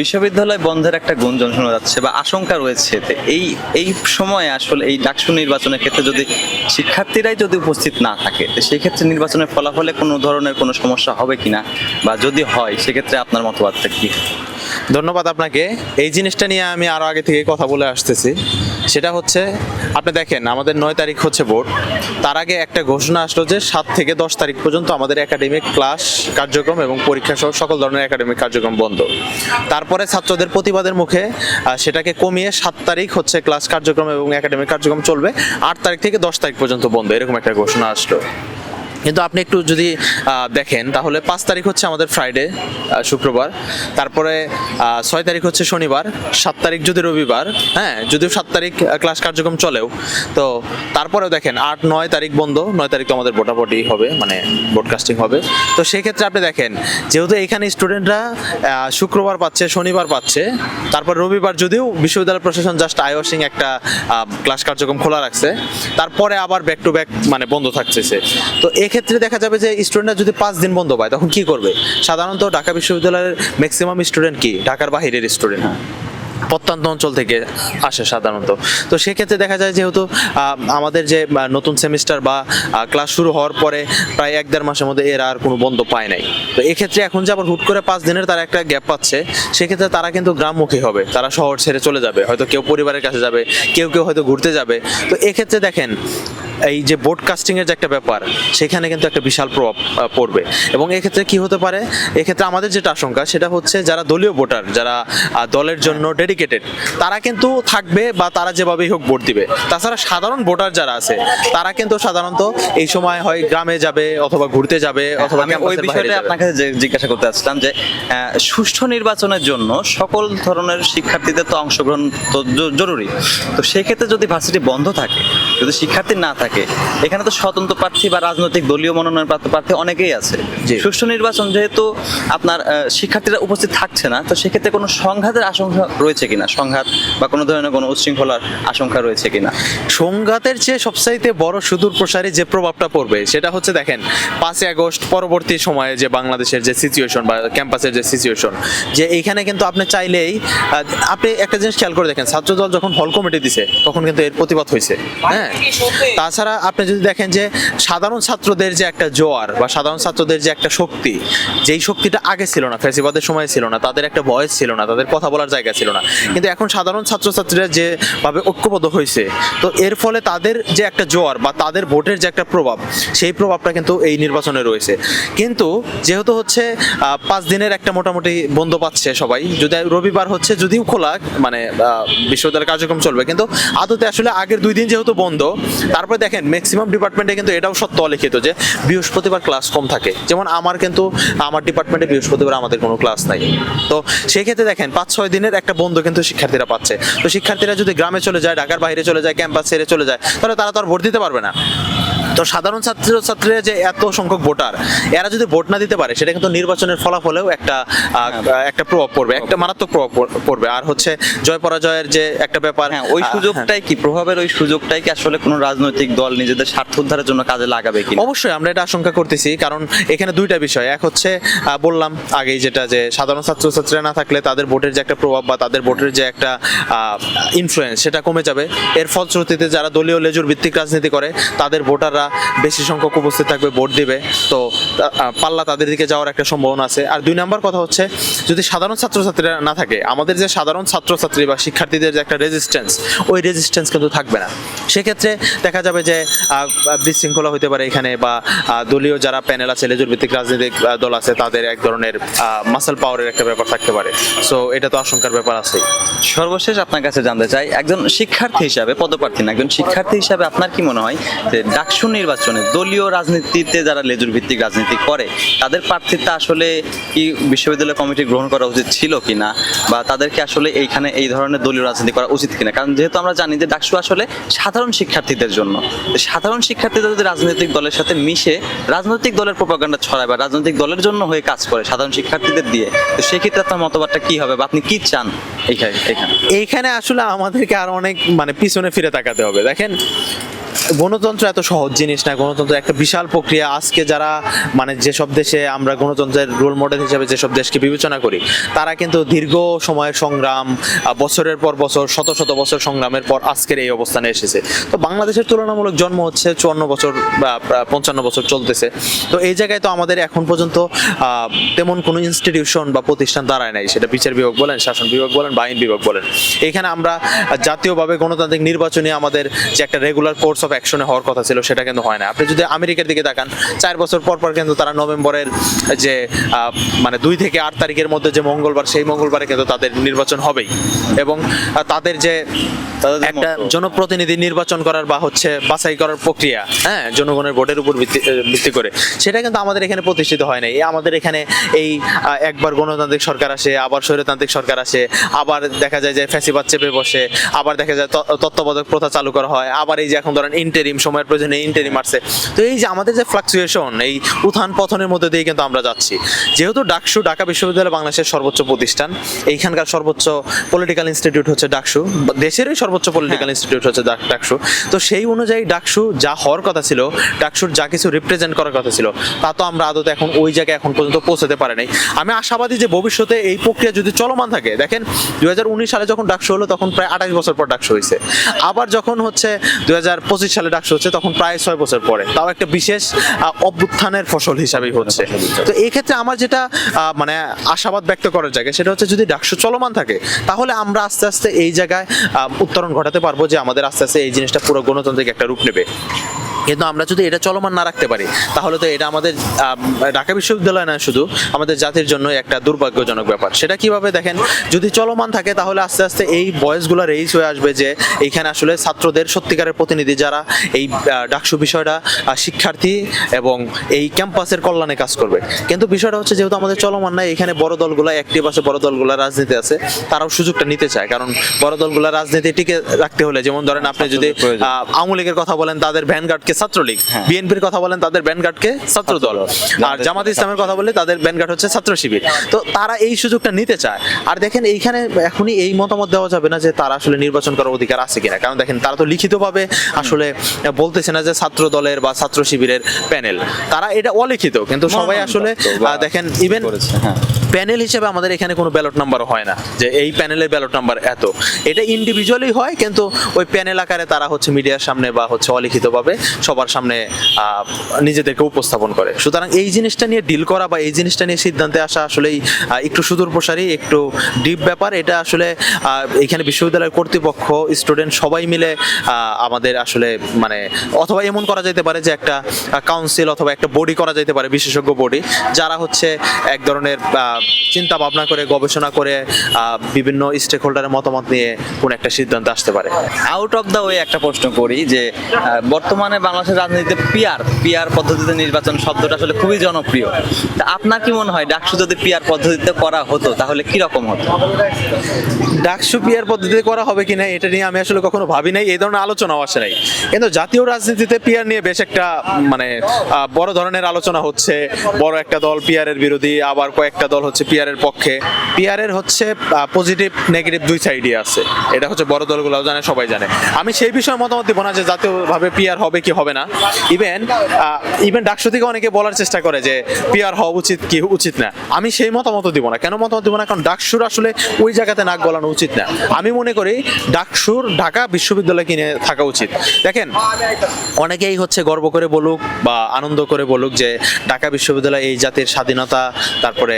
বিশ্ববিদ্যালয় বন্ধের একটা গুঞ্জন শোনা যাচ্ছে বা আশঙ্কা রয়েছে এই এই সময়ে আসলে এই ডাকসু নির্বাচনের ক্ষেত্রে যদি শিক্ষার্থীরাই যদি উপস্থিত না থাকে, তো সেই ক্ষেত্রে নির্বাচনের ফলাফলে কোনো ধরনের কোনো সমস্যা হবে কিনা? বা যদি হয়, সেক্ষেত্রে আপনার মতবাদটা কি? ধন্যবাদ আপনাকে। এই জিনিসটা নিয়ে আমি আরও আগে থেকে কথা বলে আসতেছি। সেটা হচ্ছে, আপনি দেখেন, আমাদের নয় তারিখ হচ্ছে ভোট। তার আগে একটা ঘোষণা আসলো যে সাত থেকে দশ তারিখ পর্যন্ত আমাদের একাডেমিক ক্লাস কার্যক্রম এবং পরীক্ষা সহ সকল ধরনের একাডেমিক কার্যক্রম বন্ধ। তারপরে ছাত্রদের প্রতিবাদের মুখে সেটাকে কমিয়ে সাত তারিখ হচ্ছে ক্লাস কার্যক্রম এবং একাডেমিক কার্যক্রম চলবে। আট তারিখ থেকে দশ তারিখ পর্যন্ত বন্ধ, এরকম একটা ঘোষণা আসলো। কিন্তু আপনি একটু যদি দেখেন, তাহলে পাঁচ তারিখ হচ্ছে আমাদের ফ্রাইডে শুক্রবার। তারপরে ছয় তারিখ হচ্ছে শনিবার, সাত তারিখ যদি রবিবার হ্যাঁ যদিও সাত তারিখ ক্লাস কার্যক্রম চলেও। তো তারপরেও দেখেন, আট, নয় তারিখ বন্ধ, নয় তারিখ তো আমাদের ভোটাভুটি হবে মানে ব্রডকাস্টিং হবে। তো সেক্ষেত্রে আপনি দেখেন, যেহেতু এখানে স্টুডেন্টরা শুক্রবার পাচ্ছে, শনিবার পাচ্ছে, তারপর রবিবার যদিও বিশ্ববিদ্যালয় প্রশাসন জাস্ট আইওয়াশিং একটা ক্লাস কার্যক্রম খোলা রাখছে, তারপরে আবার ব্যাক টু ব্যাক মানে বন্ধ থাকতেছে। তো এক্ষেত্রে দেখা যাবে যে স্টুডেন্টরা যদি পাঁচ দিন বন্ধ পায়, তখন কি করবে? সাধারণত ঢাকা বিশ্ববিদ্যালয়ের ম্যাক্সিমাম স্টুডেন্ট কি? ঢাকার বাহিরের স্টুডেন্ট প্রত্যন্ত অঞ্চল থেকে আসে সাধারণত। তো সেক্ষেত্রে দেখা যায় যেহেতু আমাদের যে নতুন সেমিস্টার বা ক্লাস শুরু হওয়ার পরে প্রায় এক দেড় মাসের মধ্যে এরা আর কোনো বন্ধ পায় নাই। তো এক্ষেত্রে এখন যে আবার হুট করে পাঁচ দিনের তারা একটা গ্যাপ পাচ্ছে, সেক্ষেত্রে তারা কিন্তু গ্রামমুখী হবে। তারা শহর ছেড়ে চলে যাবে। হয়তো কেউ পরিবারের কাছে যাবে, কেউ কেউ হয়তো ঘুরতে যাবে। তো এক্ষেত্রে দেখেন, এই যে ব্রডকাস্টিং এর যে একটা ব্যাপার, সেখানে কিন্তু একটা বিশাল প্রভাব পড়বে। এবং এক্ষেত্রে কি হতে পারে? এক্ষেত্রে আমাদের যেটা আশঙ্কা, সেটা হচ্ছে যারা দলীয় ভোটার, যারা দলের জন্য ডেডিকেটেড তারা কিন্তু থাকবে বা তারা যেভাবেই হোক ভোট দিবে। তাছাড়া সাধারণ ভোটার যারা আছে তারা কিন্তু সাধারণত এই সময় হয় গ্রামে যাবে অথবা ঘুরতে যাবে অথবা আমি ওই বিষয়টা। আপনার কাছে জিজ্ঞাসা করতে আসলাম যে সুষ্ঠু নির্বাচনের জন্য সকল ধরনের শিক্ষার্থীদের তো অংশগ্রহণ তো জরুরি। তো সেই ক্ষেত্রে যদি ভার্সিটি বন্ধ থাকে যদি শিক্ষার্থী না থাকে এখানে তো স্বতন্ত্র প্রার্থী বা রাজনৈতিক দলীয় মনোনয়ন প্রাপ্ত প্রার্থী অনেকেই আছে। সুষ্ঠু নির্বাচন যেহেতু আপনার শিক্ষার্থীরা উপস্থিত থাকছে না তো সেক্ষেত্রে কোনো সংঘাতের আশঙ্কা রয়েছে কিনা? সংঘাত বা কোনো ধরনের কোনো উচ্ছৃঙ্খলার আশঙ্কা রয়েছে কিনা? সংঘাতের চেয়ে সবচাইতে বড় সুদূর প্রসারী যে প্রভাবটা পড়বে সেটা হচ্ছে দেখেন পাঁচই আগস্ট পরবর্তী সময়ে যে বাংলাদেশের যে সিচুয়েশন বা ক্যাম্পাসের যে সিচুয়েশন যে এইখানে কিন্তু আপনি চাইলেই আপনি একটা জিনিস খেয়াল করে দেখেন ছাত্রদল যখন হল কমিটি দিছে তখন কিন্তু এর প্রতিবাদ হয়েছে। হ্যাঁ তাছাড়া আপনি যদি দেখেন যে সাধারণ ছাত্রদের যে একটা জোয়ার বা সাধারণ ছাত্রদের যে একটা শক্তি যেই শক্তিটা আগে ছিল না ফেসিবাদের সময় ছিল না তাদের একটা বয়স ছিল না তাদের কথা বলার জায়গা ছিল না। কিন্তু এখন সাধারণ ছাত্রছাত্রীরা যেভাবে ঐক্যবদ্ধ হয়েছে তো এর ফলে তাদের যে একটা জোয়ার বা তাদের ভোটের যে একটা প্রভাব সেই প্রভাবটা কিন্তু এই নির্বাচনে রয়েছে। কিন্তু যেহেতু হচ্ছে পাঁচ দিনের একটা মোটামুটি বন্ধ পাচ্ছে সবাই যদি রবিবার হচ্ছে যদিও খোলা মানে বিশ্ববিদ্যালয়ের কার্যক্রম চলবে কিন্তু আদতে আসলে আগের দুই দিন যেহেতু বন্ধ তারপরে দেখেন ম্যাক্সিমাম ডিপার্টমেন্টে কিন্তু এটাও সত্য লিখিত যে বৃহস্পতিবার ক্লাস কম থাকে। যেমন আমার কিন্তু, আমার ডিপার্টমেন্টে বৃহস্পতিবার আমাদের কোনো ক্লাস নাই। তো সেক্ষেত্রে দেখেন পাঁচ ছয় দিনের একটা বন্ধ কিন্তু শিক্ষার্থীরা পাচ্ছে। তো শিক্ষার্থীরা যদি গ্রামে চলে যায়, ঢাকার বাইরে চলে যায় ক্যাম্পাস ছেড়ে চলে যায়, তাহলে তারা তো আর ভোট দিতে পারবে না। তো সাধারণ ছাত্র ছাত্রীরা যে এত সংখ্যক ভোটার এরা যদি ভোট না দিতে পারে সেটা কিন্তু নির্বাচনের ফলাফলেও একটা একটা প্রভাব পড়বে একটা মারাত্মক প্রভাব পড়বে। আর হচ্ছে জয় পরাজয়ের যে একটা ব্যাপার হ্যাঁ ওই। সুযোগটাই কি প্রভাবের ওই সুযোগটাই কি আসলে কোনো রাজনৈতিক দল নিজেদের স্বার্থ উদ্ধারের জন্য কাজে লাগাবে কি অবশ্যই আমরা এটা আশঙ্কা করতেছি কারণ এখানে দুইটা বিষয়। এক হচ্ছে বললাম আগেই যেটা যে সাধারণ ছাত্রছাত্রীরা না থাকলে তাদের ভোটের যে একটা প্রভাব বা তাদের ভোটের যে একটা ইনফ্লুয়েন্স সেটা কমে যাবে। এর ফলশ্রুতিতে যারা দলীয় লেজুর ভিত্তিক রাজনীতি করে তাদের ভোটাররা বেশি সংখ্যক উপস্থিত থাকবে, ভোট দিবে। তো পাল্লা তাদের দিকে যাওয়ার একটা সম্ভাবনা আছে। আর দুই নম্বর কথা হচ্ছে, যদি সাধারণ ছাত্রছাত্রীরা না থাকে, আমাদের যে সাধারণ ছাত্রছাত্রী বা শিক্ষার্থীদের যে একটা রেজিস্ট্যান্স ওই রেজিস্ট্যান্স কিন্তু থাকবে না। সেক্ষেত্রে দেখা যাবে যে বিশৃঙ্খলা হতে পারে এখানে বা দলীয় যারা প্যানেল আছে লেজুর ভিত্তিক রাজনৈতিক দল আছে, তাদের এক ধরনের মাসেল পাওয়ারের একটা ব্যাপার থাকতে পারে। সো এটা তো আশঙ্কার ব্যাপার আছে সর্বশেষ আপনার কাছে জানতে চাই, একজন শিক্ষার্থী হিসাবে, পদপ্রার্থী না, একজন শিক্ষার্থী হিসাবে আপনার কি মনে হয় যে ডাকসু নির্বাচনে দলীয় রাজনীতিতে যারা লেজুর ভিত্তিক রাজনীতি করে, তাদের প্রার্থিতা আসলে কি বিশ্ববিদ্যালয় কমিটি গ্রহণ করা উচিত ছিল কিনা? বা তাদেরকে আসলে এইখানে এই ধরনের দলীয় রাজনীতি করা উচিত কিনা? কারণ যেহেতু আমরা জানি যে ডাকসু আসলে সাধারণ শিক্ষার্থীদের জন্য। সাধারণ শিক্ষার্থীরা যদি রাজনৈতিক দলের সাথে মিশে, রাজনৈতিক দলের প্রপাগান্ডা ছড়ায় বা রাজনৈতিক দলের জন্য হয়ে কাজ করে সাধারণ শিক্ষার্থীদের দিয়ে, তো সেক্ষেত্রে আপনার মতবাদটা কি হবে? বা আপনি কি চান এইখানে। এইখানে আসলে আমাদেরকে আরও অনেক মানে পিছনে ফিরে তাকাতে হবে। দেখেন গণতন্ত্র এত সহজ জিনিস না, গণতন্ত্র একটা বিশাল প্রক্রিয়া। আজকে যারা মানে যেসব দেশে আমরা গণতন্ত্রের রোল মডেল হিসেবে যেসব দেশকে বিবেচনা করি, তারা কিন্তু দীর্ঘ সময়ের সংগ্রাম বছরের পর বছর, শত শত বছর সংগ্রামের পর আজকের এই অবস্থানে এসেছে। তো বাংলাদেশের তুলনামূলক জন্ম হচ্ছে চুয়ান্ন বছর, বা পঞ্চান্ন বছর চলতেছে। তো এই জায়গায় তো আমাদের এখন পর্যন্ত তেমন কোনো ইনস্টিটিউশন বা প্রতিষ্ঠান দাঁড়ায় নাই। সেটা বিচার বিভাগ বলেন, শাসন বিভাগ বলেন, বা আইন বিভাগ বলেন। এখানে আমরা জাতীয়ভাবে গণতান্ত্রিক নির্বাচনে আমাদের যে একটা রেগুলার কোর্স অফ অ্যাকশনে হওয়ার কথা ছিল সেটা কিন্তু হয় না। আপনি যদি আমেরিকার দিকে তাকান চার বছর পর পর কিন্তু তারা নভেম্বরের যে মানে দুই থেকে আট তারিখের মধ্যে যে মঙ্গলবার সেই মঙ্গলবারে কিন্তু তাদের নির্বাচন হবেই। এবং তাদের যে একটা জনপ্রতিনিধি নির্বাচন করার বা হচ্ছে বাছাই করার প্রক্রিয়া হ্যাঁ জনগণের ভোটের উপর ভিত্তি করে সেটা কিন্তু আমাদের এখানে প্রতিষ্ঠিত হয় নাই। এই আমাদের এখানে এই একবার গণতান্ত্রিক সরকার আসে আবার স্বৈরতান্ত্রিক সরকার আসে আবার দেখা যায় যে ফ্যাসিবাদ চেপে বসে আবার দেখা যায় তত্ত্বাবধায়ক প্রথা চালু করা হয় আবার এই যে এখন ধরেন ইন্টারিম সময়ের প্রয়োজনে ইন্টারিম আসছে। তো এই যে আমাদের যে ফ্লাকচুয়েশন এই উত্থান পথনের মধ্যে দিয়ে কিন্তু আমরা যাচ্ছি। যেহেতু ডাকসু ঢাকা বিশ্ববিদ্যালয় বাংলাদেশের সর্বোচ্চ প্রতিষ্ঠান এইখানকার সর্বোচ্চ পলিটিক্যাল ইনস্টিটিউট হচ্ছে ডাকসু। দেশেরই সর্বোচ্চ পলিটিক্যাল ইনস্টিটিউট হচ্ছে ডাক- ডাকসু। তো সেই অনুযায়ী ডাকসু যা হওয়ার কথা ছিল ডাকসুর যা কিছু রিপ্রেজেন্ট করার কথা ছিল তা তো আমরা আদতে এখন ওই জায়গায় এখন পর্যন্ত পৌঁছাতে পারে নাই। আমি আশাবাদী যে ভবিষ্যতে এই প্রক্রিয়া যদি চলমান থাকে দেখেন দুই হাজার উনিশ সালে যখন ডাকসু হলো তখন প্রায় আঠাশ বছর পর ডাকসু হয়েছে আবার যখন হচ্ছে দুই সালে ডাকসু হচ্ছে, তখন প্রায় ছয় বছর পরে। তাও একটা বিশেষ অভ্যুত্থানের ফসল হিসাবেই হচ্ছে। তো এই ক্ষেত্রে আমার যেটা মানে আশাবাদ ব্যক্ত করার জায়গা, সেটা হচ্ছে যদি ডাকসু চলমান থাকে, তাহলে আমরা আস্তে আস্তে এই জায়গায় উত্তরণ ঘটাতে পারব যে আমাদের আস্তে আস্তে এই জিনিসটা পুরো গণতান্ত্রিক একটা রূপ নেবে। কিন্তু আমরা যদি এটা চলমান না রাখতে পারি তাহলে তো এটা আমাদের ঢাকা বিশ্ববিদ্যালয় না শুধু আমাদের জাতির জন্য একটা দুর্ভাগ্যজনক ব্যাপার। সেটা কীভাবে দেখেন? যদি চলমান থাকে তাহলে আস্তে আস্তে এই বয়সগুলো রেইস হয়ে আসবে যে এইখানে আসলে ছাত্রদের সত্যিকারের প্রতিনিধি যারা এই ডাকসু বিষয়টা শিক্ষার্থী এবং এই ক্যাম্পাসের কল্যাণে কাজ করবে। কিন্তু বিষয়টা হচ্ছে যেহেতু আমাদের চলমান নাই এখানে বড় দলগুলো অ্যাক্টিভ আছে বড় দলগুলো রাজনীতি আছে তারাও সুযোগটা নিতে চায়। কারণ বড় দলগুলো রাজনীতি টিকে রাখতে হলে যেমন ধরেন আপনি যদি। আওয়ামী লীগের কথা বলেন তাদের ভ্যানগার্ডকে ছাত্রলীগ। হ্যাঁ। বিএনপির কথা বলেন তাদের ভ্যানগার্ডকে ছাত্র দল আর জামাত ইসলামের কথা বলে তাদের ভ্যানগার্ড হচ্ছে ছাত্র শিবির। তো তারা এই সুযোগটা নিতে চায়। আর দেখেন এইখানে এখনই এই মতামত দেওয়া যাবে না যে তারা আসলে নির্বাচন করার অধিকার আছে কিনা। কারণ দেখেন তারা তো লিখিতভাবে আসলে বলতেছে না যে ছাত্র দলের বা ছাত্র শিবিরের প্যানেল। তারা এটা অলিখিত কিন্তু সবাই আসলে দেখেন ইভেন হ্যাঁ। প্যানেল হিসেবে আমাদের এখানে কোনো ব্যালট নাম্বার হয় না যে এই প্যানেলের ব্যালট নাম্বার এত। এটা ইন্ডিভিজুয়ালি হয় কিন্তু ওই প্যানেল আকারে তারা হচ্ছে মিডিয়ার সামনে বা হচ্ছে অলিখিতভাবে সবার সামনে নিজেদেরকে উপস্থাপন করে। সুতরাং এই জিনিসটা নিয়ে ডিল করা বা এই জিনিসটা নিয়ে সিদ্ধান্তে আসা আসলেই একটু সুদূর প্রসারী, একটু ডিপ ব্যাপার। এটা আসলে এখানে বিশ্ববিদ্যালয়ের কর্তৃপক্ষ স্টুডেন্ট সবাই মিলে আমাদের আসলে মানে অথবা এমন করা যেতে পারে যে একটা কাউন্সিল অথবা একটা বডি করা যেতে পারে, বিশেষজ্ঞ বডি যারা হচ্ছে এক ধরনের চিন্তা ভাবনা করে, গবেষণা করে বিভিন্ন স্টেক হোল্ডারের মতামত নিয়ে কোন একটা সিদ্ধান্ত আসতে পারে। আউট অফ দ্য ওয়ে একটা প্রশ্ন করি যে বর্তমানে বাংলাদেশের রাজনীতিতে পিয়ার পিয়ার পদ্ধতিতে নির্বাচন শব্দটা আসলে খুবই জনপ্রিয়। তা আপনার কি মনে হয়, ডাকসু যদি পিয়ার পদ্ধতিতে করা হতো, তাহলে কি রকম হতো? ডাকসু পিয়ার পদ্ধতিতে করা হবে কিনা এটা নিয়ে আমি আসলে কখনো ভাবি নাই, এই ধরনের আলোচনাও আসে নাই। কিন্তু জাতীয় রাজনীতিতে পিয়ার নিয়ে বেশ একটা মানে বড় ধরনের আলোচনা হচ্ছে, বড় একটা দল পিয়ারের বিরোধী, আবার কয়েকটা দল হচ্ছে পিয়ারের পক্ষে। পিয়ারের হচ্ছে পজিটিভ নেগেটিভ দুই সাইডই আছে। এটা হচ্ছে বড় দলগুলো জানে, সবাই জানে। আমি সেই বিষয়ে মতামত দিব না যে জাতীয়ভাবে পিয়ার হবে কি হবে না। ইভেন ইভেন ডাকসু থেকে অনেকে বলার চেষ্টা করে যে পিয়ার হওয়া উচিত কি, উচিত না। আমি সেই মতামত দিব না। কেন মতামত দিব না? কারণ ডাকসুর আসলে ওই জায়গাতে নাক গলানো উচিত না। আমি মনে করি ডাকসুর ঢাকা বিশ্ববিদ্যালয় কিনে থাকা উচিত। দেখেন, অনেকেই হচ্ছে গর্ব করে বলুক বা আনন্দ করে বলুক যে ঢাকা বিশ্ববিদ্যালয় এই জাতির স্বাধীনতা, তারপরে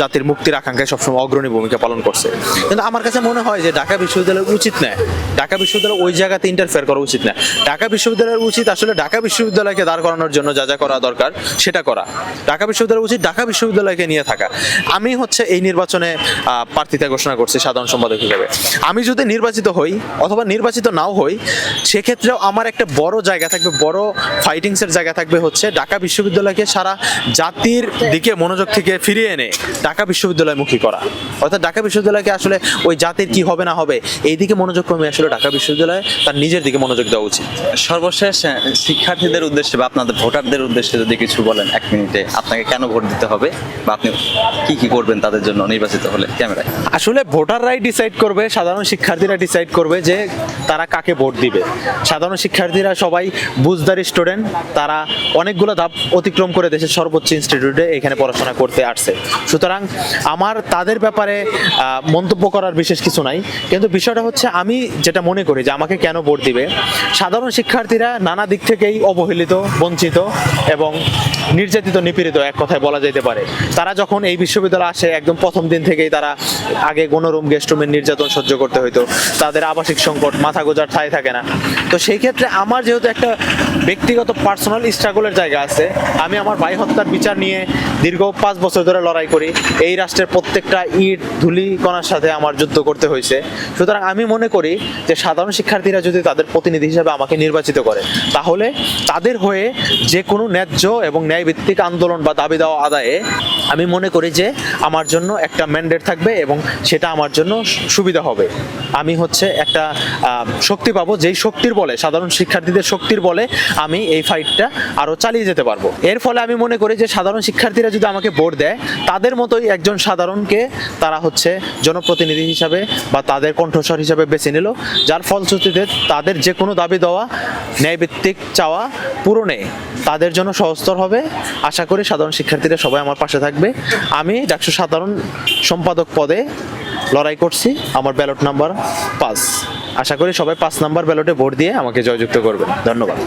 জাতির মুক্তির আকাঙ্ক্ষায় সবসময় অগ্রণী ভূমিকা পালন করছে। কিন্তু আমার কাছে মনে হয় যে ঢাকা বিশ্ববিদ্যালয় উচিত না। ঢাকা বিশ্ববিদ্যালয় ওই জায়গাতে ইন্টারফেয়ার করা উচিত না। ঢাকা বিশ্ববিদ্যালয়ের উচিত আসলে ঢাকা বিশ্ববিদ্যালয়কে দাঁড় করানোর জন্য যা যা করা দরকার সেটা করা। ঢাকা বিশ্ববিদ্যালয় উচিত ঢাকা বিশ্ববিদ্যালয়কে নিয়ে থাকা। আমি হচ্ছে এই নির্বাচনে প্রার্থিতা ঘোষণা করছি সাধারণ সম্পাদক হিসেবে। আমি যদি নির্বাচিত হই অথবা নির্বাচিত নাও হই সেক্ষেত্রেও আমার একটা বড় জায়গা থাকবে বড় ফাইটিংসের জায়গা থাকবে হচ্ছে ঢাকা বিশ্ববিদ্যালয়কে সারা জাতির দিকে মনোযোগ থেকে ফিরিয়ে এনে ঢাকা বিশ্ববিদ্যালয়মুখী করা। অর্থাৎ ঢাকা বিশ্ববিদ্যালয়কে আসলে ওই জাতির কি হবে না হবে এই দিকে মনোযোগ কমে আসলে ঢাকা বিশ্ববিদ্যালয় তার নিজের দিকে মনোযোগ দেওয়া উচিত। সর্বশেষ শিক্ষার্থীদের উদ্দেশ্যে বা আপনাদের ভোটারদের উদ্দেশ্যে যদি কিছু বলেন এক মিনিটে আপনাকে কেন ভোট দিতে হবে বা আপনি কি কি করবেন তাদের জন্য নির্বাচিত হলে ক্যামেরায়? আসলে ভোটাররাই ডিসাইড করবে, সাধারণ শিক্ষার্থীরা ডিসাইড করবে যে তারা কাকে ভোট দিবে। সাধারণ শিক্ষার্থীরা সবাই বুঝদারি স্টুডেন্ট তারা অনেকগুলো ধাপ অতিক্রম করে দেশের সর্বোচ্চ ইনস্টিটিউটে এখানে পড়াশোনা করতে আসছে। সুতরাং আমার তাদের ব্যাপারে মন্তব্য করার বিশেষ কিছু নাই। কিন্তু বিষয়টা হচ্ছে, আমি যেটা মনে করি যে আমাকে কেন ভোট দিবে, সাধারণ শিক্ষার্থীরা নানা দিক থেকেই অবহেলিত, বঞ্চিত এবং নির্যাতিত, নিপীড়িত এক কথায় বলা যেতে পারে। তারা যখন এই বিশ্ববিদ্যালয়ে আসে, একদম প্রথম দিন থেকেই তারা আগে গণরুম গেস্ট রুমের নির্যাতন সহ্য করতে হইতো। তাদের আবাসিক সংকট, মাথা গোজার ঠাঁই থাকে না। তো সেই ক্ষেত্রে আমার যেহেতু একটা ব্যক্তিগত পার্সোনাল স্ট্রাগলের জায়গা আছে, আমি আমার ভাই হত্যার বিচার নিয়ে দীর্ঘ পাঁচ বছর ধরে লড়াই করি। এই রাষ্ট্রের প্রত্যেকটা ইট, ধুলি, কণার সাথে আমার যুদ্ধ করতে হয়েছে। সুতরাং আমি মনে করি যে সাধারণ শিক্ষার্থীরা যদি তাদের প্রতিনিধি হিসেবে আমাকে নির্বাচিত করে, তাহলে তাদের হয়ে যে কোনো ন্যায্য এবং ন্যায়ভিত্তিক আন্দোলন বা দাবি দেওয়া আদায়ে আমি মনে করি যে আমার জন্য একটা ম্যান্ডেট থাকবে এবং সেটা আমার জন্য সু- সুবিধা হবে। আমি হচ্ছে একটা শক্তি পাবো, যেই শক্তির বলে, সাধারণ শিক্ষার্থীদের শক্তির বলে আমি এই ফাইটটা আরও চালিয়ে যেতে পারব। এর ফলে আমি মনে করি যে, সাধারণ শিক্ষার্থীরা যদি আমাকে ভোট দেয়, তাদের মতোই একজন সাধারণকে তারা হচ্ছে জনপ্রতিনিধি হিসাবে বা তাদের কণ্ঠস্বর হিসাবে বেছে নিল, যার ফলশ্রুতিতে তাদের যে কোনো দাবি দেওয়া, ন্যায়ভিত্তিক চাওয়া পূরণে তাদের জন্য সহস্তর হবে। আশা করি সাধারণ শিক্ষার্থীরা সবাই আমার পাশে থাকবে। আমি ডাকসু সাধারণ সম্পাদক পদে লড়াই করছি, আমার ব্যালট নাম্বার পাঁচ। আশা করি সবাই পাঁচ নাম্বার ব্যালটে ভোট দিয়ে আমাকে জয়যুক্ত করবেন। ধন্যবাদ।